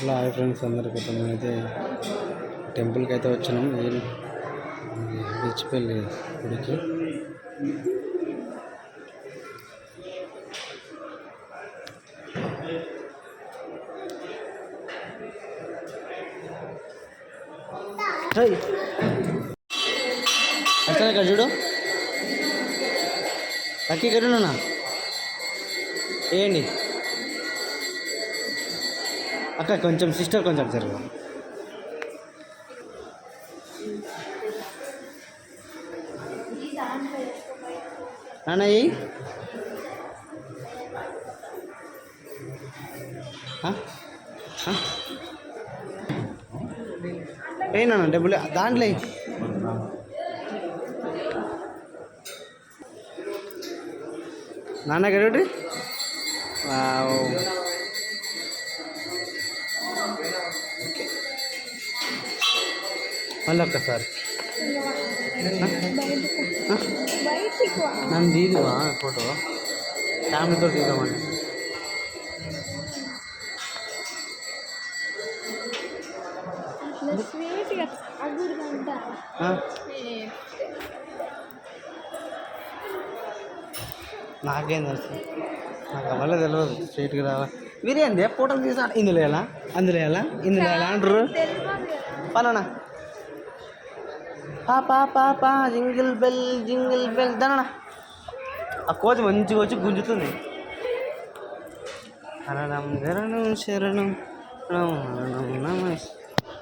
Hello hi friends అందరికీ. అయితే టెంపుల్కి అయితే వచ్చినాం. ఏం గుడికి. అచ్చా ఇక్కడ చూడు. అక్కి ఇక్కడ ఉన్నా ఏంటి? అక్క కొంచెం సిస్టర్ కొంచెం జరుగు నాన్న ఏనా డబ్బులు దాంట్లో ఎయ్. నాన్న మళ్ళీ ఒక్కసారి నన్ను తీదువా ఫోటో? ఫ్యామిలీతో ఆ? నాకేం తెలుసు. నాకు వల్ల తెలియదు స్ట్రైట్గా రావాలి మీరేంది ఫోటోలు తీసా. ఇందులో ఎలా? అందులో ఎలా? ఇందులో ఎలా అంటారు? పలానా? పా పా పా పా జింగిల్ బెల్ జింగిల్ బెల్. దాన ఆ కోతి మంచిగా వచ్చి గుంజుతుంది. హరణం శరణం శరణం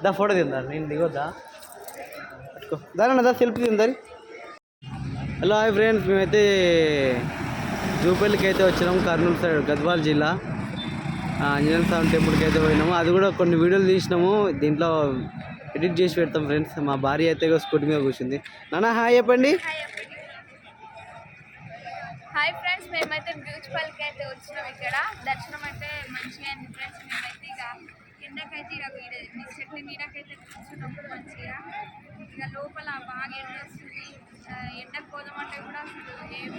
దా ఫోటో తిందా నేను దిగొద్దా? పట్టుకో. దా సెల్ఫీ తిందారి హలో హాయ్ ఫ్రెండ్స్. మేమైతే జూపల్లికి అయితే వచ్చినాము కర్నూలు సైడ్ గద్వాల్ జిల్లా. ఆంజనేయ స్వామి టెంపుల్కి అయితే పోయినాము. అది కూడా కొన్ని వీడియోలు తీసినాము. దీంట్లో ఎడిట్ చేసి పెడతాం ఫ్రెండ్స్. మా భార్య అయితే స్కూటీ మీద కూర్చుంది. నాన్న హాయ్ చెప్పండి. హాయ్ ఫ్రెండ్స్ మేమైతే బ్యూచ్ పల్కి అయితే వచ్చినాం ఇక్కడ. దర్శనం అయితే మంచిగా అయింది ఫ్రెండ్స్. మేమైతే ఇక ఎండకైతే ఇక మీ చెట్టు నీడకైతే కూర్చున్నప్పుడు మంచిగా. ఇక లోపల బాగా ఎండ వస్తుంది. ఎండకు పోదామంటే కూడా అసలు ఏం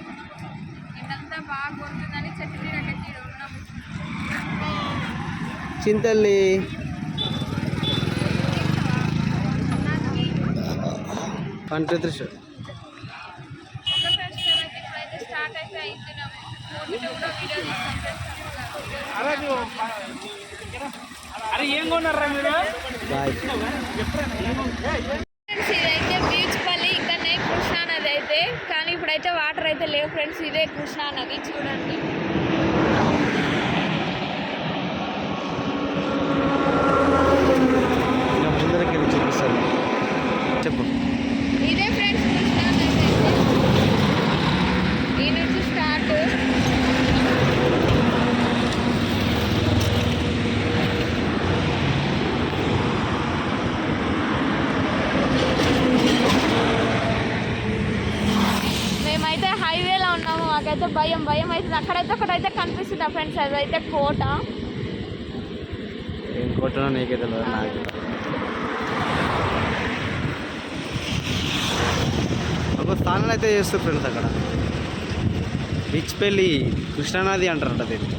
ఎండంతా బాగా కొడుతుందని చెట్టు నీడకైతే ఇక్కడ ఉన్నాము చింతల్లి one two three sure okay friends మేమైతే ఇప్పుడైతే స్టార్ట్ అయితే అవుతున్నాము మూవీలో కూడా వీడియో ఇదైతే బీచ్ పల్లి ఇక్కడనే కృష్ణా నది అయితే. కానీ ఇప్పుడైతే వాటర్ అయితే లేవు ఫ్రెండ్స్ ఇదే కృష్ణా నది చూడండి ఇంకా ముందరకి వెళ్ళి చూపిస్తాను చెప్పు ఇదే ఫ్రెండ్స్ కృష్ణా నది అయితే ఈ నుంచి స్టార్ట్ మేమైతే హైవేలో మాకైతే భయం భయం అవుతుంది. అక్కడైతే ఒకటైతే కనిపిస్తుంది ఫ్రెండ్స్ అదైతే కోట. ఏం నీకే తెలియదు నాకు. ఒక స్థానాలు అయితే చేస్తారు ఫ్రెండ్స్ అక్కడ. బీచ్ పెళ్ళి కృష్ణానది అంటారంట దీన్ని.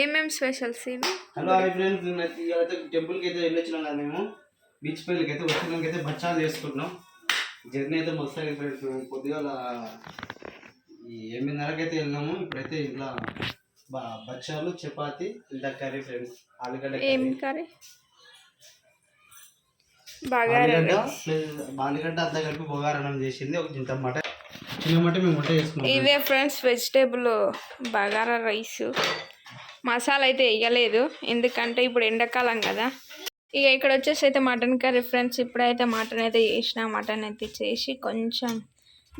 ఏమేం special scene hello hi friends టెంపుల్కి అయితే వెళ్ళొచ్చినాం కదా మేము. బీచ్ పెళ్ళికి అయితే వచ్చినాక అయితే బచ్చాలు చేసుకుంటున్నాం. జర్నీ అయితే మస్తు ఫ్రెండ్స్ మేము పొద్దుగాల ఈ ఎనిమిదిన్నరకి అయితే వెళ్ళినాము. ఇప్పుడైతే ఇంట్లో బ బచ్చాలు చపాతి ఇంత కర్రీ ఫ్రెండ్స్. ఆలుగడ్డ ఏం కర్రీ? కర్రీ బాగా ఆలుగడ్డ ప్లస్ ఆలుగడ్డ అంతా కలిపి బొగారణం చేసింది. ఒక ఇంత మట. చిన్న మేము వంట చేసుకున్నాం ఇవే friends vegetable bagara rice. Masala అయితే వేయలేదు. ఎందుకంటే ఇప్పుడు ఎండాకాలం కదా. ఇక ఇక్కడ వచ్చేసి అయితే మటన్ కర్రీ ఫ్రెండ్స్ ఇప్పుడైతే మటన్ అయితే చేసిన మటన్ అయితే చేసి కొంచెం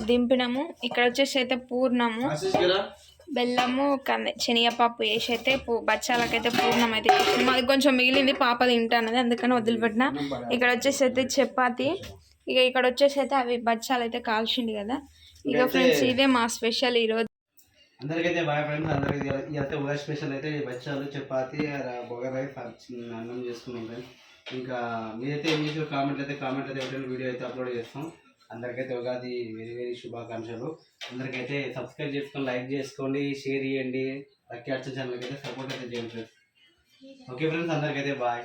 దింపినాము. ఇక్కడ వచ్చేసి అయితే పూర్ణము? బెల్లము కంది శనగపప్పు వేసి అయితే పూ బచ్చాలకైతే పూర్ణం అయితే చేసినాము. అది కొంచెం మిగిలింది పాప తింటానది అందుకని వదిలిపెట్టిన. ఇక్కడ వచ్చేసి అయితే చపాతి ఇక ఇక్కడ వచ్చేసి అయితే అవి బచ్చాలు అయితే కాల్చిండు కదా. ఇక ఫ్రెండ్స్ ఇదే మా స్పెషల్ ఈరోజు. అందరికైతే బాయ్ ఫ్రెండ్స్ అందరికి అయితే ఉగాది స్పెషల్ అయితే బచ్చాలు చపాతి బొగర్ అన్నం చేసుకున్నాం ఫ్రెండ్స్. ఇంకా మీరైతే ఏం చేసిన కామెంట్ అయితే కామెంట్ అయితే ఒకటి వీడియో అయితే అప్లోడ్ చేస్తాం. అందరికైతే ఉగాది వెరీ వెరీ శుభాకాంక్షలు. అందరికైతే సబ్స్క్రైబ్ చేసుకొని లైక్ చేసుకోండి షేర్ చేయండి. లక్కీ అర్చన్ ఛానల్కి అయితే సపోర్ట్ అయితే చేయండి ఫ్రెండ్స్. ఓకే ఫ్రెండ్స్ అందరికైతే బాయ్.